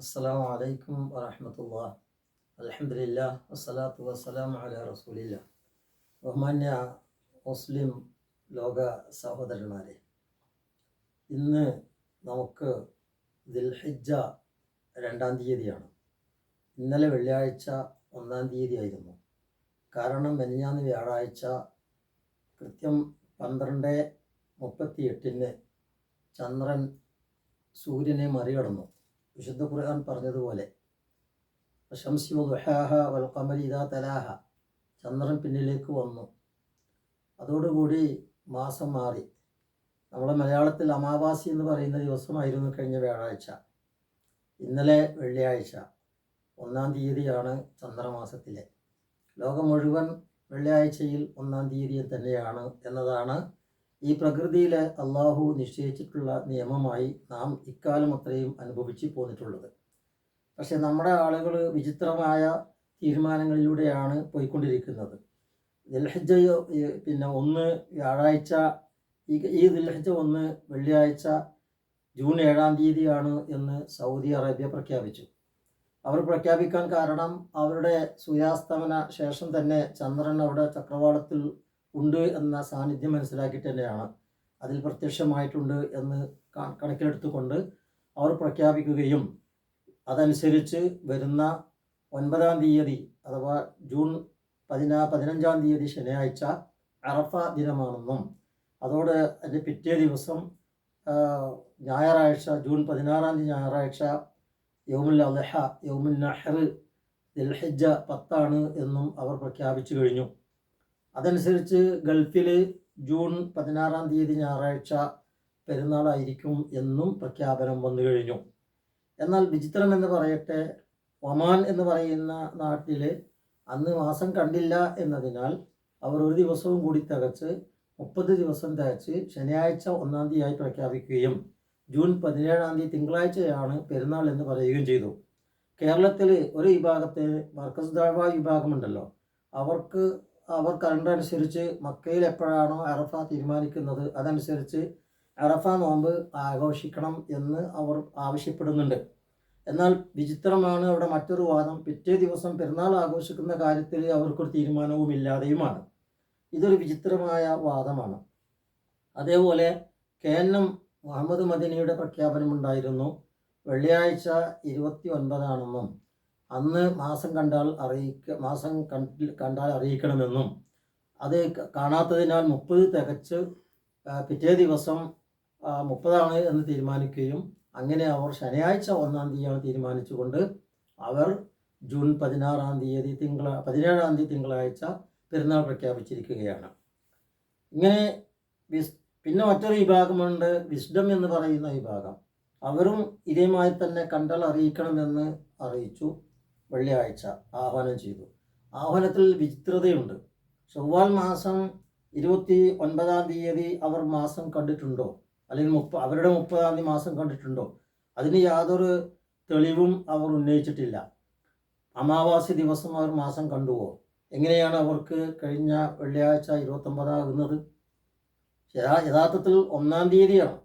അസ്സലാമു വലൈക്കും വറഹമത്തുള്ള അലഹമില്ല വസ്സലാത്തു വസ്സലാം അല റസൂലില്ല ബഹുമാന്യ മുസ്ലിം ലോക സഹോദരന്മാരെ ഇന്ന് നമുക്ക് ദിൽഹിജ രണ്ടാം തീയതിയാണ്. ഇന്നലെ വെള്ളിയാഴ്ച ഒന്നാം തീയതി ആയിരുന്നു കാരണം മെനിഞ്ഞാന്ന് വ്യാഴാഴ്ച കൃത്യം പന്ത്രണ്ട് മുപ്പത്തി എട്ടിന് ചന്ദ്രൻ സൂര്യനെ മറികടന്നു. വിശുദ്ധ ഖുർആൻ പറഞ്ഞതുപോലെ വൽ തലാഹ. ചന്ദ്രൻ പിന്നിലേക്ക് വന്നു. അതോടുകൂടി മാസം മാറി. നമ്മുടെ മലയാളത്തിൽ അമാവാസി എന്ന് പറയുന്ന ദിവസമായിരുന്നു കഴിഞ്ഞ വ്യാഴാഴ്ച. ഇന്നലെ വെള്ളിയാഴ്ച. ഒന്നാം തീയതിയാണ് ചന്ദ്രമാസത്തിലെ. ലോകം മുഴുവൻ വെള്ളിയാഴ്ചയിൽ ഒന്നാം തീയതി തന്നെയാണ് എന്നതാണ് ഈ പ്രകൃതിയിലെ അള്ളാഹു നിശ്ചയിച്ചിട്ടുള്ള നിയമമായി നാം ഇക്കാലം അത്രയും അനുഭവിച്ച് പോന്നിട്ടുള്ളത്. പക്ഷെ നമ്മുടെ ആളുകൾ വിചിത്രമായ തീരുമാനങ്ങളിലൂടെയാണ് പോയിക്കൊണ്ടിരിക്കുന്നത്. ദൽഹജ് പിന്നെ ഒന്ന് വ്യാഴാഴ്ച ഈ ദിൽഹജ്ജ ഒന്ന് വെള്ളിയാഴ്ച ജൂൺ ഏഴാം തീയതിയാണ് എന്ന് സൗദി അറേബ്യ പ്രഖ്യാപിച്ചു. അവർ പ്രഖ്യാപിക്കാൻ കാരണം അവരുടെ സൂര്യാസ്തമന ശേഷം തന്നെ ചന്ദ്രൻ അവിടെ ചക്രവാളത്തിൽ ഉണ്ട് എന്ന സാന്നിധ്യം മനസ്സിലാക്കിയിട്ട് തന്നെയാണ് അതിൽ പ്രത്യക്ഷമായിട്ടുണ്ട് എന്ന് കണക്കിലെടുത്തുകൊണ്ട് അവർ പ്രഖ്യാപിക്കുകയും അതനുസരിച്ച് വരുന്ന ഒൻപതാം തീയതി അഥവാ ജൂൺ പതിനാ പതിനഞ്ചാം തീയതി ശനിയാഴ്ച അറഫ ദിനമാണെന്നും അതോട് അതിന്റെ പിറ്റേ ദിവസം ഞായറാഴ്ച ജൂൺ പതിനാറാം തീയതി ഞായറാഴ്ച യൗമുൽ അലഹ യൗമുൽ നഹർ ദിൽഹിജ പത്താണ് എന്നും അവർ പ്രഖ്യാപിച്ചു കഴിഞ്ഞു. അതനുസരിച്ച് ഗൾഫിൽ ജൂൺ പതിനാറാം തീയതി ഞായറാഴ്ച പെരുന്നാളായിരിക്കും എന്നും പ്രഖ്യാപനം വന്നു കഴിഞ്ഞു. എന്നാൽ വിചിത്രം എന്ന് പറയട്ടെ ഒമാൻ എന്ന് പറയുന്ന നാട്ടിൽ അന്ന് മാസം കണ്ടില്ല എന്നതിനാൽ അവർ ഒരു ദിവസവും കൂടി തികച്ച് മുപ്പത് ദിവസം തികച്ച് ശനിയാഴ്ച ഒന്നാം തീയതിയായി പ്രഖ്യാപിക്കുകയും ജൂൺ പതിനേഴാം തീയതി തിങ്കളാഴ്ചയാണ് പെരുന്നാൾ എന്ന് പറയുകയും ചെയ്തു. കേരളത്തിൽ ഒരു വിഭാഗത്തെ മർക്കസ് ദാഴ്വ വിഭാഗമുണ്ടല്ലോ അവർക്ക് അവർ കലണ്ടർ അനുസരിച്ച് മക്കയിൽ എപ്പോഴാണോ അറഫ തീരുമാനിക്കുന്നത് അതനുസരിച്ച് അറഫ നോമ്പ് ആഘോഷിക്കണം എന്ന് അവർ ആവശ്യപ്പെടുന്നുണ്ട്. എന്നാൽ വിചിത്രമാണ് അവിടെ മറ്റൊരു വാദം പിറ്റേ ദിവസം പെരുന്നാൾ ആഘോഷിക്കുന്ന കാര്യത്തിൽ അവർക്കൊരു തീരുമാനവും ഇല്ലാതെയുമാണ് ഇതൊരു വിചിത്രമായ വാദമാണ്. അതേപോലെ കെ എൻ എം മുഹമ്മദ് മദിനിയുടെ പ്രഖ്യാപനമുണ്ടായിരുന്നു. വെള്ളിയാഴ്ച ഇരുപത്തി ഒൻപതാണെന്നും അന്ന് മാസം കണ്ടാൽ അറിയിക്ക മാസം കണ്ടാൽ അറിയിക്കണമെന്നും. അത് കാണാത്തതിനാൽ മുപ്പത് തികച്ച് പിറ്റേ ദിവസം മുപ്പതാണ് എന്ന് തീരുമാനിക്കുകയും അങ്ങനെ അവർ ശനിയാഴ്ച ഒന്നാം തീയതിയാണ് തീരുമാനിച്ചുകൊണ്ട് അവർ ജൂൺ പതിനാറാം തീയതി തിങ്കള പതിനേഴാം തീയതി തിങ്കളാഴ്ച പെരുന്നാൾ പ്രഖ്യാപിച്ചിരിക്കുകയാണ്. ഇങ്ങനെ വിസ് പിന്നെ മറ്റൊരു വിഭാഗമുണ്ട് വിസ്ഡം എന്ന് പറയുന്ന വിഭാഗം. അവരും ഇതേമായി തന്നെ കണ്ടാൽ അറിയിക്കണമെന്ന് അറിയിച്ചു. വെള്ളിയാഴ്ച ആഹ്വാനം ചെയ്തു. ആഹ്വാനത്തിൽ വിചിത്രതയുണ്ട്. ചൊവ്വാൽ മാസം ഇരുപത്തി ഒൻപതാം തീയതി അവർ മാസം കണ്ടിട്ടുണ്ടോ? അല്ലെങ്കിൽ മുപ്പ അവരുടെ മുപ്പതാം തീയതി മാസം കണ്ടിട്ടുണ്ടോ? അതിന് യാതൊരു തെളിവും അവർ ഉന്നയിച്ചിട്ടില്ല. അമാവാസി ദിവസം അവർ മാസം കണ്ടുവോ? എങ്ങനെയാണ് അവർക്ക് കഴിഞ്ഞ വെള്ളിയാഴ്ച ഇരുപത്തൊമ്പതാകുന്നത് യഥാർത്ഥത്തിൽ ഒന്നാം തീയതിയാണ്.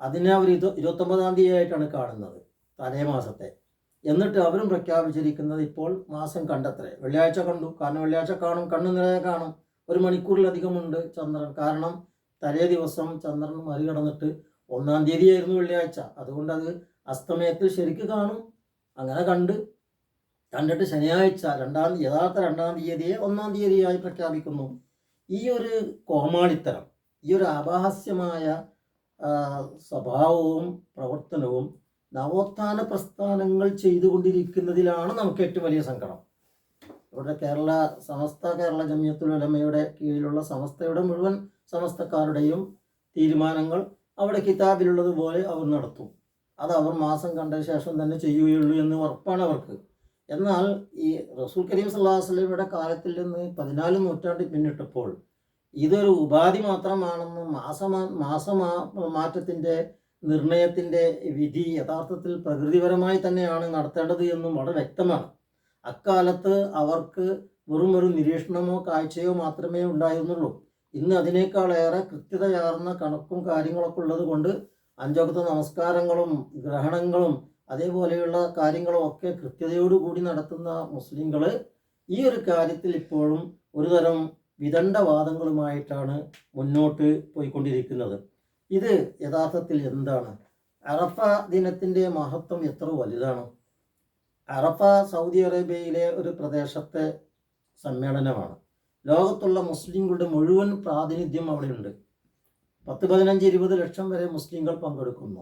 അതിനെ അവർ ഇരുപത്തൊമ്പതാം തീയതി ആയിട്ടാണ് കാണുന്നത്. തലേ മാസത്തെ. എന്നിട്ട് അവരും പ്രഖ്യാപിച്ചിരിക്കുന്നത് ഇപ്പോൾ മാസം കണ്ടത്രേ. വെള്ളിയാഴ്ച കണ്ടു. കാരണം വെള്ളിയാഴ്ച കാണും കണ്ണു നിറയെ കാണും. ഒരു മണിക്കൂറിലധികമുണ്ട് ചന്ദ്രൻ. കാരണം തലേ ദിവസം ചന്ദ്രൻ മറികടന്നിട്ട് ഒന്നാം തീയതിയായിരുന്നു വെള്ളിയാഴ്ച. അതുകൊണ്ട് അത് അസ്തമയത്തിൽ ശരിക്ക് കാണും. അങ്ങനെ കണ്ട്. കണ്ടിട്ട് ശനിയാഴ്ച രണ്ടാം യഥാർത്ഥ രണ്ടാം തീയതിയെ ഒന്നാം തീയതിയായി പ്രഖ്യാപിക്കുന്നു. ഈ ഒരു കോമാളിത്തരം ഈ ഒരു അപഹാസ്യമായ സ്വഭാവവും പ്രവർത്തനവും നവോത്ഥാന പ്രസ്ഥാനങ്ങൾ ചെയ്തുകൊണ്ടിരിക്കുന്നതിലാണ് നമുക്ക് ഏറ്റവും വലിയ സങ്കടം. ഇവിടെ കേരള സമസ്ത കേരള ജമിയത്തുൽ ഉലമയുടെ കീഴിലുള്ള സമസ്തയുടെ മുഴുവൻ സമസ്തക്കാരുടെയും തീരുമാനങ്ങൾ അവിടെ കിതാബിലുള്ളതുപോലെ അവർ നടത്തും. അത് അവർ മാസം കണ്ട ശേഷം തന്നെ ചെയ്യുകയുള്ളൂ എന്ന് ഉറപ്പാണ് അവർക്ക്. എന്നാൽ ഈ റസൂൽ കരീം സല്ലാസ്ലമിയുടെ കാലത്തിൽ നിന്ന് പതിനാല് നൂറ്റാണ്ടിൽ പിന്നിട്ടപ്പോൾ ഇതൊരു ഉപാധി മാത്രമാണെന്ന് മാസമാ മാസമാ മാറ്റത്തിന്റെ നിർണയത്തിന്റെ വിധി യഥാർത്ഥത്തിൽ പ്രകൃതിപരമായി തന്നെയാണ് നടത്തേണ്ടത് എന്നും വളരെ വ്യക്തമാണ്. അക്കാലത്ത് അവർക്ക് വെറും ഒരു നിരീക്ഷണമോ കാഴ്ചയോ മാത്രമേ ഉണ്ടായിരുന്നുള്ളൂ. ഇന്ന് അതിനേക്കാളേറെ കൃത്യതയാർന്ന കണക്കും കാര്യങ്ങളൊക്കെ ഉള്ളത് കൊണ്ട് അഞ്ചോക്കത്തെ നമസ്കാരങ്ങളും ഗ്രഹണങ്ങളും അതേപോലെയുള്ള കാര്യങ്ങളും ഒക്കെ കൃത്യതയോടുകൂടി നടത്തുന്ന മുസ്ലിങ്ങൾ ഈ ഒരു കാര്യത്തിൽ ഇപ്പോഴും ഒരുതരം വിദണ്ഡവാദങ്ങളുമായിട്ടാണ് മുന്നോട്ട് പോയിക്കൊണ്ടിരിക്കുന്നത്. ഇത് യഥാർത്ഥത്തിൽ എന്താണ്? അറഫ ദിനത്തിന്റെ മഹത്വം എത്ര വലുതാണ്? അറഫ സൗദി അറേബ്യയിലെ ഒരു പ്രദേശത്തെ സമ്മേളനമാണ്. ലോകത്തുള്ള മുസ്ലിങ്ങളുടെ മുഴുവൻ പ്രാതിനിധ്യം അവിടെയുണ്ട്. പത്ത് പതിനഞ്ച് ഇരുപത് ലക്ഷം വരെ മുസ്ലിങ്ങൾ പങ്കെടുക്കുന്നു.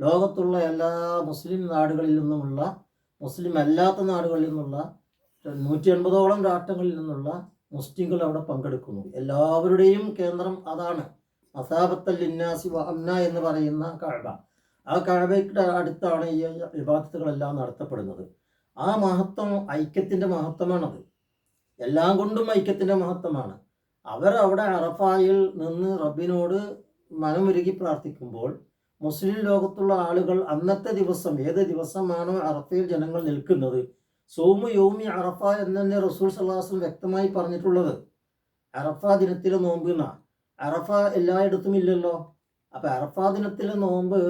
ലോകത്തുള്ള എല്ലാ മുസ്ലിം നാടുകളിൽ നിന്നുമുള്ള മുസ്ലിം അല്ലാത്ത നാടുകളിൽ നിന്നുള്ള നൂറ്റി എൺപതോളം രാഷ്ട്രങ്ങളിൽ നിന്നുള്ള മുസ്ലിങ്ങൾ അവിടെ പങ്കെടുക്കുന്നു. എല്ലാവരുടെയും കേന്ദ്രം അതാണ്. മസാബത്തൽ ലിന്നാസി വ എന്ന് പറയുന്ന കഴബ ആ കഴവയുടെ അടുത്താണ് ഈ വിവാദത്തുകളെല്ലാം നടത്തപ്പെടുന്നത്. ആ മഹത്വം ഐക്യത്തിന്റെ മഹത്വമാണത്. എല്ലാം കൊണ്ടും ഐക്യത്തിന്റെ മഹത്വമാണ്. അവർ അവിടെ അറഫായിൽ നിന്ന് റബ്ബിനോട് മനമൊരുകി പ്രാർത്ഥിക്കുമ്പോൾ മുസ്ലിം ലോകത്തുള്ള ആളുകൾ അന്നത്തെ ദിവസം ഏത് ദിവസമാണോ അറഫയിൽ ജനങ്ങൾ നിൽക്കുന്നത്? സോമു യോമി അറഫ എന്ന് തന്നെ റസൂൽ സല്ലാസ്ലം വ്യക്തമായി പറഞ്ഞിട്ടുള്ളത്. അറഫ ദിനത്തിലെ നോമ്പ് എന്നാ അറഫ എല്ലായിടത്തും ഇല്ലല്ലോ. അപ്പം അറഫ ദിനത്തിലെ നോമ്പ്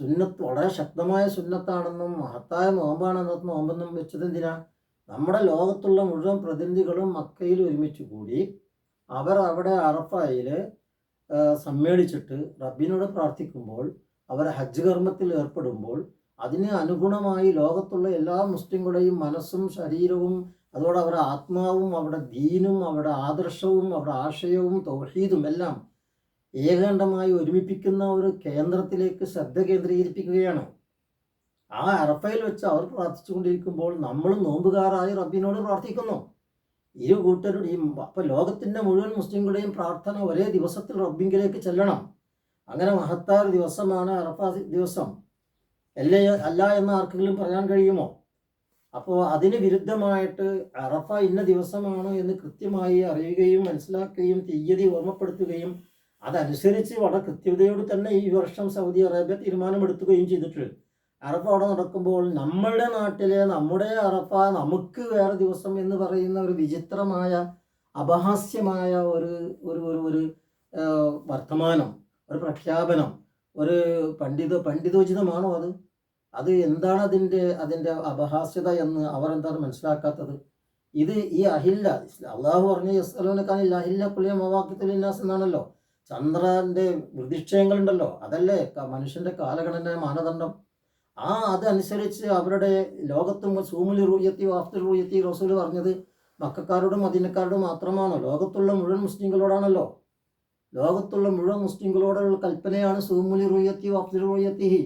സുന്നത്ത് വളരെ ശക്തമായ സുന്നത്താണെന്നും മഹത്തായ നോമ്പാണെന്നും നോമ്പെന്നും വെച്ചത് എന്തിനാ? നമ്മുടെ ലോകത്തുള്ള മുഴുവൻ പ്രതിനിധികളും മക്കയിൽ ഒരുമിച്ച് കൂടി അവർ അവിടെ അറഫയിൽ സമ്മേളിച്ചിട്ട് റബ്ബിനോട് പ്രാർത്ഥിക്കുമ്പോൾ അവർ ഹജ്ജ് കർമ്മത്തിൽ ഏർപ്പെടുമ്പോൾ അതിന് അനുഗുണമായി ലോകത്തുള്ള എല്ലാ മുസ്ലിങ്ങളുടെയും മനസ്സും ശരീരവും അതോടെ അവരുടെ ആത്മാവും അവരുടെ ദീനും അവരുടെ ആദർശവും അവരുടെ ആശയവും തൗഹീദും എല്ലാം ഏകാണ്ഡമായി ഒരുമിപ്പിക്കുന്ന ഒരു കേന്ദ്രത്തിലേക്ക് ശ്രദ്ധ കേന്ദ്രീകരിപ്പിക്കുകയാണ്. ആ അറഫയിൽ വെച്ച് അവർ പ്രാർത്ഥിച്ചുകൊണ്ടിരിക്കുമ്പോൾ നമ്മൾ നോമ്പുകാരായി റബ്ബിനോട് പ്രാർത്ഥിക്കുന്നു. ഇരു കൂട്ടരുടെയും അപ്പം ലോകത്തിന്റെ മുഴുവൻ മുസ്ലിങ്ങളുടെയും പ്രാർത്ഥന ഒരേ ദിവസത്തിൽ റബ്ബിങ്കിലേക്ക് ചെല്ലണം. അങ്ങനെ മഹത്തായ ദിവസമാണ് അറഫ ദിവസം. അല്ലേ അല്ല എന്ന് ആർക്കെങ്കിലും പറയാൻ കഴിയുമോ? അപ്പോൾ അതിന് വിരുദ്ധമായിട്ട് അറഫ ഇന്ന ദിവസമാണ് എന്ന് കൃത്യമായി അറിയുകയും മനസ്സിലാക്കുകയും തീയതി ഓർമ്മപ്പെടുത്തുകയും അതനുസരിച്ച് വളരെ കൃത്യതയോട് തന്നെ ഈ വർഷം സൗദി അറേബ്യ തീരുമാനമെടുക്കുകയും ചെയ്തിട്ടുണ്ട്. അറഫ അവിടെ നടക്കുമ്പോൾ നമ്മളുടെ നാട്ടിലെ നമ്മുടെ അറഫ നമുക്ക് വേറെ ദിവസം എന്ന് പറയുന്ന ഒരു വിചിത്രമായ അപഹാസ്യമായ ഒരു ഒരു ഒരു ഒരു വർത്തമാനം ഒരു പ്രഖ്യാപനം ഒരു പണ്ഡിത പണ്ഡിതോചിതമാണോ അത്? അത് എന്താണ് അതിന്റെ അതിന്റെ അപഹാസ്യത എന്ന് അവർ എന്താണ് മനസ്സിലാക്കാത്തത്? ഇത് ഈ അഹില്ല അള്ളാഹു പറഞ്ഞ യസ്ലോനക്കാനില്ല അഹില്ല പുള്ളിയ മവാക്കിത്തുലിനാസ് എന്നാണല്ലോ. ചന്ദ്രന്റെ ഉണ്ടല്ലോ അതല്ലേ മനുഷ്യന്റെ കാലഘടന മാനദണ്ഡം. ആ അതനുസരിച്ച് അവരുടെ ലോകത്തും സൂമുലി റൂയത്തി വാഫ്തുൽ റൂയത്തി റസൂൽ പറഞ്ഞത് മക്കാരോടും മദീനക്കാരോടും മാത്രമാണോ? ലോകത്തുള്ള മുഴുവൻ മുസ്ലിങ്ങളോടാണല്ലോ. ലോകത്തുള്ള മുഴുവൻ മുസ്ലിങ്ങളോടുള്ള കൽപ്പനയാണ് സൂമുലി റൂയത്തി വാഫ്തുൽ റൂയത്തിഹി.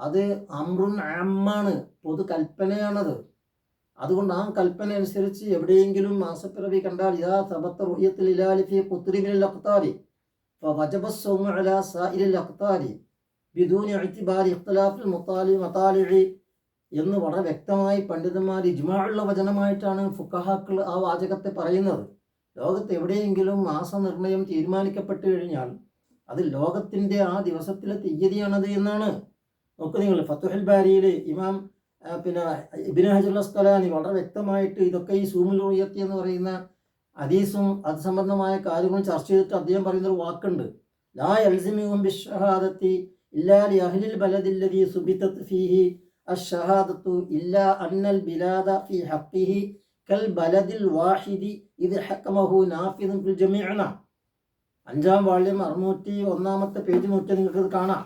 അത് അമ്രുൻ ആമാണ് പൊതു കൽപ്പനയാണത് അതുകൊണ്ട് ആ കൽപ്പന അനുസരിച്ച് എവിടെയെങ്കിലും മാസപ്പിറവി കണ്ടാൽ ഇതാ സബത്ത റുയത്തിൽ ഇലാലിഫി കുത്തുരിമിൽ അഖ്താരി فوجب الصوم على سائر الأقطار بدون اعتبار اختلاف المطالع مطالع എന്ന് വളരെ വ്യക്തമായി പണ്ഡിതന്മാർ ഇജ്മാഉള്ള വചനമായിട്ടാണ് ഫുക്കഹാക്കൾ ആ വാചകത്തെ പറയുന്നത് ലോകത്ത് എവിടെയെങ്കിലും മാസനിർണയം തീരുമാനിക്കപ്പെട്ടു കഴിഞ്ഞാൽ അത് ലോകത്തിൻ്റെ ആ ദിവസത്തിലെ തീയതിയാണത് എന്നാണ് നോക്ക് നിങ്ങൾ ഫത്തുഹൽ ബാരിയിൽ ഇമാം പിന്നെ ഇബിൻ ഹജുൽ അസ്കലാനി വളരെ വ്യക്തമായിട്ട് ഇതൊക്കെ ഈ സൂമുൽ ഉയർത്തി എന്ന് പറയുന്ന ഹദീസും അത് സംബന്ധമായ കാര്യങ്ങളും ചർച്ച ചെയ്തിട്ട് അദ്ദേഹം പറയുന്ന ഒരു വാക്കുണ്ട്. ലാ എൽസിമിയും ബിഷഹാദത്തി ഇല്ലാ ലി അഹ്ലിൽ ബലദില്ലതി സുബിതത് ഫീഹി അഷഹാദത്തു ഇല്ലാ അന്നൽ ബിലാദ ഫി ഹഖിഹി കൽ ബലദിൽ വാഹിദി ഇത് ഹക്കമഹു നാഫിദും ഫിൽ ജമീഅന. അഞ്ചാം വാള്യം അറുന്നൂറ്റി ഒന്നാമത്തെ പേജ് നോക്കിയാൽ നിങ്ങൾക്ക് കാണാം.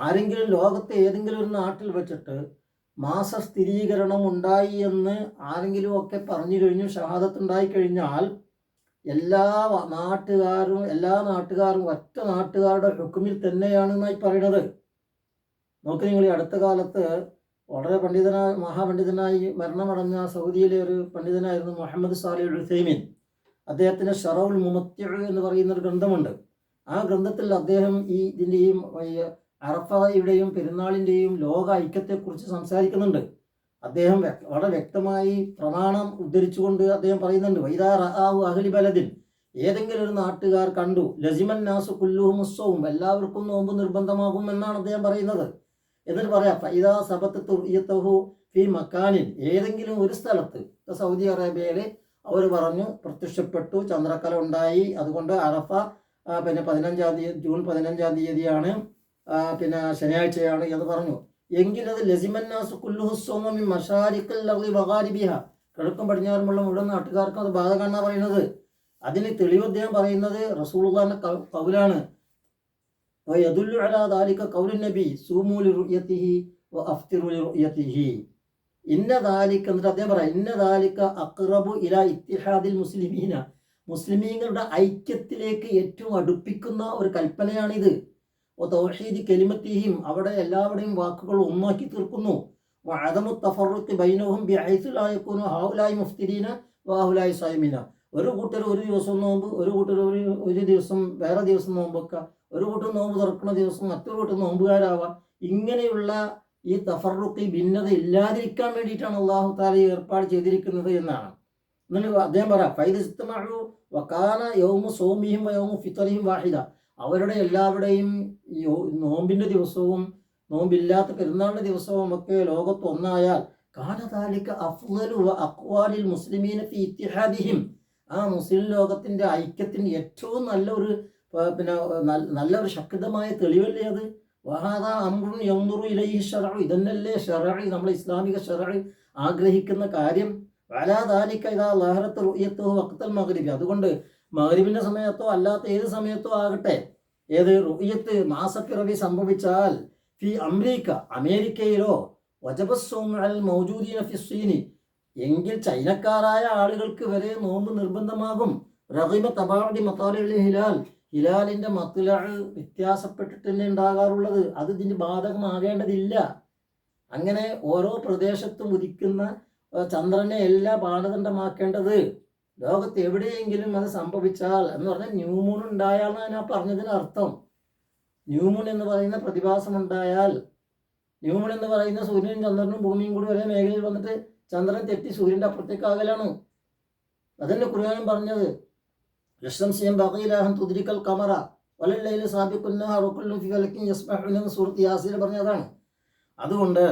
ആരെങ്കിലും ലോകത്തെ ഏതെങ്കിലും ഒരു നാട്ടിൽ വെച്ചിട്ട് മാസ സ്ഥിരീകരണം ഉണ്ടായി എന്ന് ആരെങ്കിലും ഒക്കെ പറഞ്ഞു കഴിഞ്ഞു ഷഹാദത്ത് ഉണ്ടായി കഴിഞ്ഞാൽ എല്ലാ നാട്ടുകാരും എല്ലാ നാട്ടുകാരും ഒറ്റ നാട്ടുകാരുടെ ഹുക്കുമിൽ തന്നെയാണ് എന്നായി പറയുന്നത് നോക്കി നിങ്ങൾ ഈ അടുത്ത കാലത്ത് വളരെ പണ്ഡിതനായ മഹാപണ്ഡിതനായി മരണമടഞ്ഞ സൗദിയിലെ ഒരു പണ്ഡിതനായിരുന്നു മുഹമ്മദ് സാലി ഉസൈമീൻ അദ്ദേഹത്തിന് ഷറൗൽ മുമത്യു എന്ന് പറയുന്ന ഒരു ഗ്രന്ഥമുണ്ട്. ആ ഗ്രന്ഥത്തിൽ അദ്ദേഹം ഈ ഇതിന്റെ ഈ അറഫയുടെയും പെരുന്നാളിന്റെയും ലോക ഐക്യത്തെക്കുറിച്ച് സംസാരിക്കുന്നുണ്ട്. അദ്ദേഹം വളരെ വ്യക്തമായി പ്രമാണം ഉദ്ധരിച്ചുകൊണ്ട് അദ്ദേഹം പറയുന്നുണ്ട്. വൈദാ റഹാവു അഹ്ലി ബലദിൻ. ഏതെങ്കിലും ഒരു നാട്ടുകാർ കണ്ടു. ലസിമൻ നാസു കുല്ലുഹും ഉസ്സവും. എല്ലാവർക്കും നോമ്പ് നിർബന്ധമാകും എന്നാണ് അദ്ദേഹം പറയുന്നത്. എന്നിട്ട് പറയാം ഫൈദാ സബത്ത് തുർയത്തഹു ഫി മക്കാനിൽ ഏതെങ്കിലും ഒരു സ്ഥലത്ത് സൗദി അറേബ്യയിൽ അവർ പറഞ്ഞു പ്രത്യക്ഷപ്പെട്ടു ചന്ദ്രക്കല ഉണ്ടായി. അതുകൊണ്ട് അറഫ പിന്നെ പതിനഞ്ചാം തീയതി ജൂൺ പതിനഞ്ചാം തീയതിയാണ് പിന്നെ ശനിയാഴ്ചയാണ് എന്ന് പറഞ്ഞു. എങ്കിലത് ലസിമന്നാസ് കിഴക്കും പടിഞ്ഞാറുമുള്ള മുഴുവൻ നാട്ടുകാർക്കും അത് ബാധ കാണാൻ പറയുന്നത്. അതിന് തെളിവ് അദ്ദേഹം പറയുന്നത് റസൂൽഖാന്റെ കൗലാണ്. നബി ഇന്ന ഇന്ന ഇത്തിഹാദിൽ മുസ്ലിമീന. മുസ്ലിമീങ്ങളുടെ ഐക്യത്തിലേക്ക് ഏറ്റവും അടുപ്പിക്കുന്ന ഒരു കൽപ്പനയാണിത്. ഓ തൗഹീദ് കെലിമത്തിഹിം അവിടെ എല്ലാവരുടെയും വാക്കുകൾ ഒന്നാക്കി തീർക്കുന്നു. സൈമിന ഒരു കൂട്ടർ ഒരു ദിവസം നോമ്പ് ഒരു കൂട്ടർ ഒരു ഒരു ദിവസം വേറെ ദിവസം നോമ്പ് വെക്കുക ഒരു കൂട്ടർ നോമ്പ് തുറക്കുന്ന ദിവസം മറ്റൊരു കൂട്ടർ നോമ്പുകാരാവാം. ഇങ്ങനെയുള്ള ഈ തഫറുക്ക് ഭിന്നത ഇല്ലാതിരിക്കാൻ വേണ്ടിയിട്ടാണ് അള്ളാഹു താല ഏർപ്പാട് ചെയ്തിരിക്കുന്നത് എന്നാണ്. എന്നിട്ട് അദ്ദേഹം പറയാം ഫൈദസ്തമു വക്കാന യൗമു സോമിയും യൗമു ഫിത്തറിയും വാഹിദ. അവരുടെ എല്ലാവരുടെയും നോമ്പിന്റെ ദിവസവും നോമ്പില്ലാത്ത പെരുന്നാളിന്റെ ദിവസവും ഒക്കെ ലോകത്ത് ഒന്നായാൽ കാനതാലിക അഫ്ലു വ അഖ്വാലിൽ മുസ്ലിമീന ഫി ഇത്തിഹാദിഹിം. ആ മുസ്ലിം ലോകത്തിന്റെ ഐക്യത്തിന് ഏറ്റവും നല്ല ഒരു പിന്നെ നല്ല ഒരു ശക്തമായ തെളിവല്ലേ അത്? വഹാദാ അമ്രുൻ യന്ദുറു ഇലൈഹി ഷറഉ ഇതന്നല്ലേ ഷറഇ നമ്മൾ ഇസ്ലാമിക ഷറഇ ആഗ്രഹിക്കുന്ന കാര്യം. വലാ ഇതാ ലഹറത്ത് റുയ്യത്തോ വക്തൽ മകരിബി അതുകൊണ്ട് മഗ്രിബിന്റെ സമയത്തോ അല്ലാത്ത ഏത് സമയത്തോ ആകട്ടെ ഏത് റുയത്ത് മാസപ്പിറവി സംഭവിച്ചാൽ ഫി അമേരിക്ക അമേരിക്കയിലോ വജബസ്സോമൽ എങ്കിൽ ചൈനക്കാരായ ആളുകൾക്ക് വരെ നോമ്പ് നിർബന്ധമാകും. റഹിമ തബാടി മത്താലി ഹിലാൽ ഹിലാലിന്റെ മത്തുല വ്യത്യാസപ്പെട്ടിട്ട് തന്നെ ഉണ്ടാകാറുള്ളത്? അത് ഇതിന് ബാധകമാകേണ്ടതില്ല. അങ്ങനെ ഓരോ പ്രദേശത്തും ഉദിക്കുന്ന ചന്ദ്രനെ എല്ലാം മാനദണ്ഡമാക്കേണ്ടത് ലോകത്ത് എവിടെയെങ്കിലും അത് സംഭവിച്ചാൽ എന്ന് പറഞ്ഞാൽ ന്യൂമൂൺ ഉണ്ടായാലാണ് ഞാൻ പറഞ്ഞതിന് അർത്ഥം. ന്യൂമൂൺ എന്ന് പറയുന്ന പ്രതിഭാസം ഉണ്ടായാൽ ന്യൂമൺ എന്ന് പറയുന്ന സൂര്യനും ചന്ദ്രനും ഭൂമിയും കൂടി ഒരേ മേഖലയിൽ വന്നിട്ട് ചന്ദ്രൻ തെറ്റി സൂര്യന്റെ അപ്പുറത്തേക്ക് ആകലാണ് അതന്നെ ഖുർആാനും പറഞ്ഞത്? ലക്ഷം ബഖീലാഹൻ തുതിരിക്കൽ കമറ വലല്ലയിൽ സാബിക്കുന്ന അറുക്കുല്ലും ഫിഫലക്കും യസ്ബഹുൻ എന്ന് സൂറത്ത് യാസീൽ പറഞ്ഞതാണ്. അതുകൊണ്ട്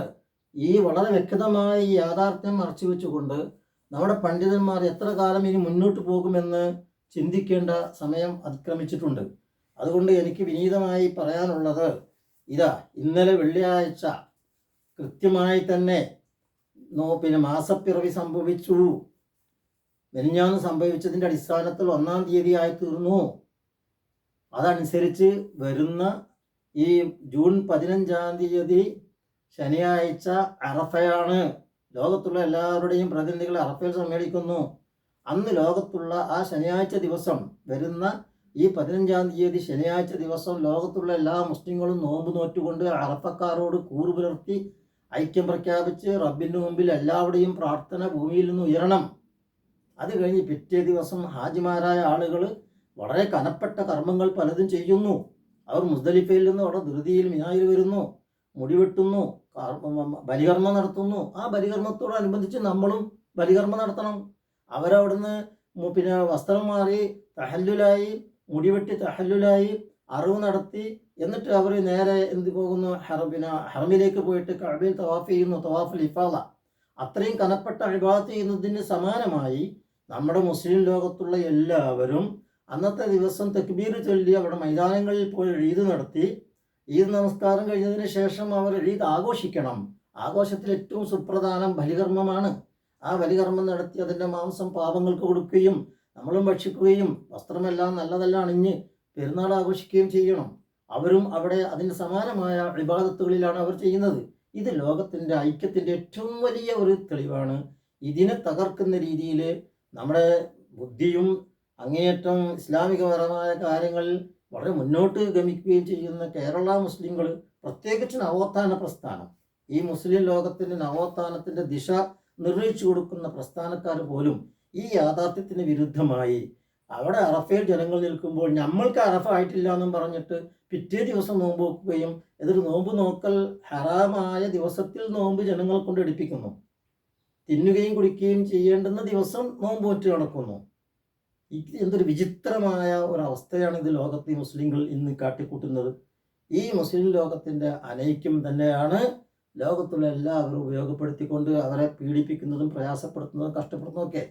ഈ വളരെ വ്യക്തമായ ഈ യാഥാർത്ഥ്യം മറച്ചു വെച്ചുകൊണ്ട് നമ്മുടെ പണ്ഡിതന്മാർ എത്ര കാലം ഇനി മുന്നോട്ട് പോകുമെന്ന് ചിന്തിക്കേണ്ട സമയം അതിക്രമിച്ചിട്ടുണ്ട്. അതുകൊണ്ട് എനിക്ക് വിനീതമായി പറയാനുള്ളത് ഇതാ ഇന്നലെ വെള്ളിയാഴ്ച കൃത്യമായി തന്നെ നോ പിന്നെ മാസപ്പിറവി സംഭവിച്ചു. മെനിഞ്ഞാന്ന് സംഭവിച്ചതിന്റെ അടിസ്ഥാനത്തിൽ ഒന്നാം തീയതിയായി തീർന്നു. അതനുസരിച്ച് വരുന്ന ഈ ജൂൺ പതിനഞ്ചാം തീയതി ശനിയാഴ്ച അറഫയാണ്. ലോകത്തുള്ള എല്ലാവരുടെയും പ്രതിനിധികളെ അറഫയിൽ സമ്മേളിക്കുന്നു. അന്ന് ലോകത്തുള്ള ആ ശനിയാഴ്ച ദിവസം വരുന്ന ഈ പതിനഞ്ചാം തീയതി ശനിയാഴ്ച ദിവസം ലോകത്തുള്ള എല്ലാ മുസ്ലിങ്ങളും നോമ്പ് നോറ്റുകൊണ്ട് അറഫക്കാരോട് കൂറു പുലർത്തി ഐക്യം പ്രഖ്യാപിച്ച് റബ്ബിന്റെ മുമ്പിൽ എല്ലാവരുടെയും പ്രാർത്ഥന ഭൂമിയിൽ നിന്ന് ഉയരണം. അത് കഴിഞ്ഞ് പിറ്റേ ദിവസം ഹാജിമാരായ ആളുകൾ വളരെ കനപ്പെട്ട കർമ്മങ്ങൾ പലതും ചെയ്യുന്നു. അവർ മുസ്ദലിഫയിൽ നിന്ന് അവിടെ ധൃതിയിൽ മിനായിൽ വരുന്നു മുടിവെട്ടുന്നു ബലികർമ്മം നടത്തുന്നു. ആ ബലികർമ്മത്തോടനുബന്ധിച്ച് നമ്മളും ബലികർമ്മം നടത്തണം. അവരവിടുന്ന് പിന്നെ വസ്ത്രം മാറി തഹല്ലുലായി മുടിവെട്ടി തഹല്ലുലായി അറിവ് നടത്തി എന്നിട്ട് അവർ നേരെ എന്ത് പോകുന്നു? ഹറ പിന്നെ ഹറമിലേക്ക് പോയിട്ട് കഴിവിൽ തവാഫ് ചെയ്യുന്നു. തവാഫുൽ ഇഫാദ. അത്രയും കനപ്പെട്ട അഭിഭാഗത്ത് ചെയ്യുന്നതിന് സമാനമായി നമ്മുടെ മുസ്ലിം ലോകത്തുള്ള എല്ലാവരും അന്നത്തെ ദിവസം തെക്ബീർ ചൊല്ലി അവിടെ മൈതാനങ്ങളിൽ പോയി എഴുതി നടത്തി ഈദ് നമസ്കാരം കഴിഞ്ഞതിന് ശേഷം അവർ ഈദ് ആഘോഷിക്കണം. ആഘോഷത്തിൽ ഏറ്റവും സുപ്രധാനം ബലികർമ്മമാണ്. ആ ബലികർമ്മം നടത്തി അതിന്റെ മാംസം പാപങ്ങൾക്ക് കൊടുക്കുകയും നമ്മളും ഭക്ഷിക്കുകയും വസ്ത്രമെല്ലാം നല്ലതെല്ലാം അണിഞ്ഞ് പെരുന്നാൾ ആഘോഷിക്കുകയും ചെയ്യണം. അവരും അവിടെ അതിന് സമാനമായ വിവാദത്തുകളിലാണ് അവർ ചെയ്യുന്നത്. ഇത് ലോകത്തിന്റെ ഐക്യത്തിന്റെ ഏറ്റവും വലിയ ഒരു തെളിവാണ്. ഇതിനെ തകർക്കുന്ന രീതിയിൽ നമ്മുടെ ബുദ്ധിയും അങ്ങേയറ്റം ഇസ്ലാമികപരമായ കാര്യങ്ങളിൽ വളരെ മുന്നോട്ട് ഗമിക്കുകയും ചെയ്യുന്ന കേരള മുസ്ലിങ്ങൾ പ്രത്യേകിച്ച് നവോത്ഥാന പ്രസ്ഥാനം. ഈ മുസ്ലിം ലോകത്തിന്റെ നവോത്ഥാനത്തിന്റെ ദിശ നിർണയിച്ചു കൊടുക്കുന്ന പ്രസ്ഥാനക്കാർ പോലും ഈ യാഥാർത്ഥ്യത്തിന് വിരുദ്ധമായി. അവിടെ അറഫയിൽ ജനങ്ങൾ നിൽക്കുമ്പോൾ നമ്മൾക്ക് അറഫ ആയിട്ടില്ല എന്നും പറഞ്ഞിട്ട് പിറ്റേ ദിവസം നോമ്പ് നോക്കുകയും എന്നിട്ട് നോമ്പ് നോക്കൽ ഹറാമായ ദിവസത്തിൽ നോമ്പ് ജനങ്ങൾ കൊണ്ട് എടുപ്പിക്കുന്നു. തിന്നുകയും കുടിക്കുകയും ചെയ്യേണ്ടുന്ന ദിവസം നോമ്പ് നോറ്റ് നടക്കുന്നു. എന്തൊരു വിചിത്രമായ ഒരവസ്ഥയാണ് ഇത് ലോകത്ത് ഈ മുസ്ലിങ്ങൾ ഇന്ന് കാട്ടിക്കൂട്ടുന്നത്. ഈ മുസ്ലിം ലോകത്തിന്റെ അനൈക്യം തന്നെയാണ് ലോകത്തുള്ള എല്ലാവരും ഉപയോഗപ്പെടുത്തിക്കൊണ്ട് അവരെ പീഡിപ്പിക്കുന്നതും പ്രയാസപ്പെടുത്തുന്നതും കഷ്ടപ്പെടുന്നതും ഒക്കെ.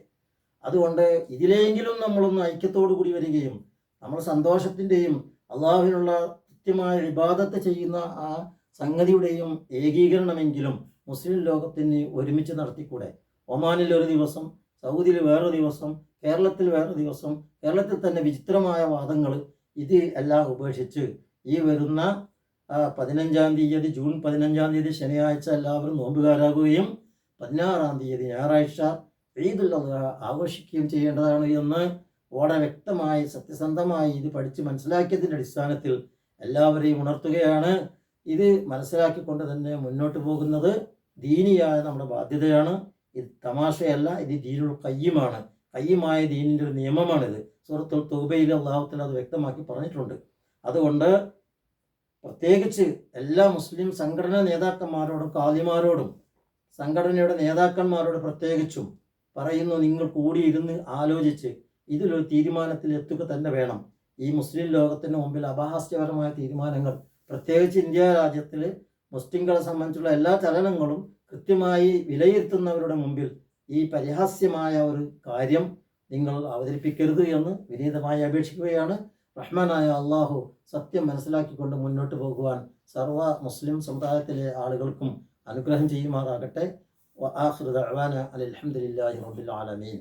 അതുകൊണ്ട് ഇതിലെങ്കിലും നമ്മളൊന്ന് ഐക്യത്തോടു കൂടി വരികയും നമ്മൾ സന്തോഷത്തിന്റെയും അള്ളാഹുവിനുള്ള കൃത്യമായ വിവാദത്തെ ചെയ്യുന്ന ആ സംഗതിയുടെയും ഏകീകരണമെങ്കിലും മുസ്ലിം ലോകത്തിന് ഒരുമിച്ച് നടത്തിക്കൂടെ? ഒമാനിൽ ഒരു ദിവസം സൗദിയിൽ വേറൊരു ദിവസം കേരളത്തിൽ വേറെ ദിവസം കേരളത്തിൽ തന്നെ വിചിത്രമായ വാദങ്ങൾ ഇത് എല്ലാം ഉപേക്ഷിച്ച് ഈ വരുന്ന പതിനഞ്ചാം തീയതി ജൂൺ പതിനഞ്ചാം തീയതി ശനിയാഴ്ച എല്ലാവരും നോമ്പുകാരാകുകയും പതിനാറാം തീയതി ഞായറാഴ്ച ഈദുൽ ആഘോഷിക്കുകയും ചെയ്യേണ്ടതാണ് എന്ന് വളരെ വ്യക്തമായി സത്യസന്ധമായി ഇത് പഠിച്ച് മനസ്സിലാക്കിയതിന്റെ അടിസ്ഥാനത്തിൽ എല്ലാവരെയും ഉണർത്തുകയാണ്. ഇത് മനസ്സിലാക്കിക്കൊണ്ട് തന്നെ മുന്നോട്ട് പോകുന്നത് ദീനിയായ നമ്മുടെ ബാധ്യതയാണ്. ഇത് തമാശയല്ല ഇത് ദീനുൽ കയ്യുമാണ് കയ്യുമായ ദീനിന്റെ ഒരു നിയമമാണിത്. സുഹൃത്തു തൗബയിൽ അള്ളാഹുത്തിൽ അത് വ്യക്തമാക്കി പറഞ്ഞിട്ടുണ്ട്. അതുകൊണ്ട് പ്രത്യേകിച്ച് എല്ലാ മുസ്ലിം സംഘടനാ നേതാക്കന്മാരോടും കാലിമാരോടും സംഘടനയുടെ നേതാക്കന്മാരോട് പ്രത്യേകിച്ചും പറയുന്നു നിങ്ങൾ കൂടിയിരുന്ന് ആലോചിച്ച് ഇതിലൊരു തീരുമാനത്തിൽ എത്തുക തന്നെ വേണം. ഈ മുസ്ലിം ലോകത്തിന് മുമ്പിൽ അപഹാസ്യപരമായ തീരുമാനങ്ങൾ പ്രത്യേകിച്ച് ഇന്ത്യ രാജ്യത്തിൽ മുസ്ലിങ്ങളെ സംബന്ധിച്ചുള്ള എല്ലാ ചലനങ്ങളും കൃത്യമായി വിലയിരുത്തുന്നവരുടെ മുമ്പിൽ ഈ പരിഹാസ്യമായ ഒരു കാര്യം നിങ്ങൾ അവതരിപ്പിക്കരുത് എന്ന് വിനീതമായി അപേക്ഷിക്കുകയാണ്. റഹ്മാനായ അള്ളാഹു സത്യം മനസ്സിലാക്കിക്കൊണ്ട് മുന്നോട്ട് പോകുവാൻ സർവ മുസ്ലിം സമുദായത്തിലെ ആളുകൾക്കും അനുഗ്രഹം ചെയ്യുമാറാകട്ടെ. അനിൽ റബ്ബിൽ ആലമീൻ.